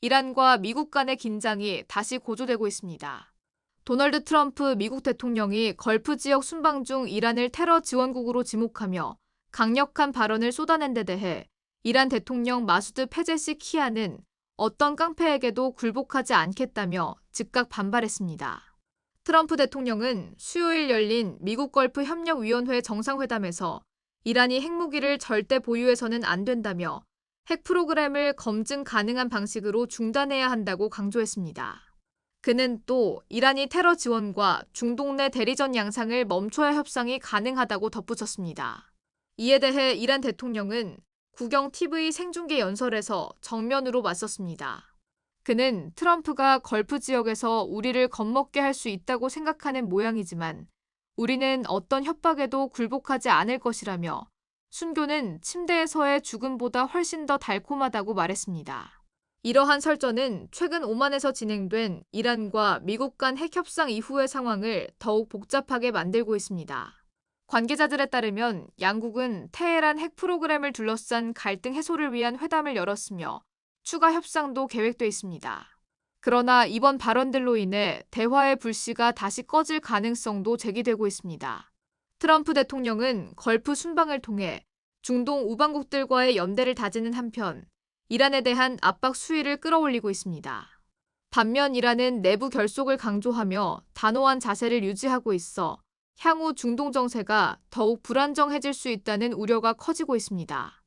이란과 미국 간의 긴장이 다시 고조되고 있습니다. 도널드 트럼프 미국 대통령이 걸프 지역 순방 중 이란을 테러 지원국으로 지목하며 강력한 발언을 쏟아낸 데 대해 이란 대통령 마수드 페제시 키아는 어떤 깡패에게도 굴복하지 않겠다며 즉각 반발했습니다. 트럼프 대통령은 수요일 열린 미국 걸프 협력위원회 정상회담에서 이란이 핵무기를 절대 보유해서는 안 된다며 핵 프로그램을 검증 가능한 방식으로 중단해야 한다고 강조했습니다. 그는 또 이란이 테러 지원과 중동 내 대리전 양상을 멈춰야 협상이 가능하다고 덧붙였습니다. 이에 대해 이란 대통령은 국영 TV 생중계 연설에서 정면으로 맞섰습니다. 그는 트럼프가 걸프 지역에서 우리를 겁먹게 할 수 있다고 생각하는 모양이지만 우리는 어떤 협박에도 굴복하지 않을 것이라며 순교는 침대에서의 죽음보다 훨씬 더 달콤하다고 말했습니다. 이러한 설전은 최근 오만에서 진행된 이란과 미국 간 핵협상 이후의 상황을 더욱 복잡하게 만들고 있습니다. 관계자들에 따르면 양국은 테헤란 핵 프로그램을 둘러싼 갈등 해소를 위한 회담을 열었으며 추가 협상도 계획돼 있습니다. 그러나 이번 발언들로 인해 대화의 불씨가 다시 꺼질 가능성도 제기되고 있습니다. 트럼프 대통령은 걸프 순방을 통해 중동 우방국들과의 연대를 다지는 한편 이란에 대한 압박 수위를 끌어올리고 있습니다. 반면 이란은 내부 결속을 강조하며 단호한 자세를 유지하고 있어 향후 중동 정세가 더욱 불안정해질 수 있다는 우려가 커지고 있습니다.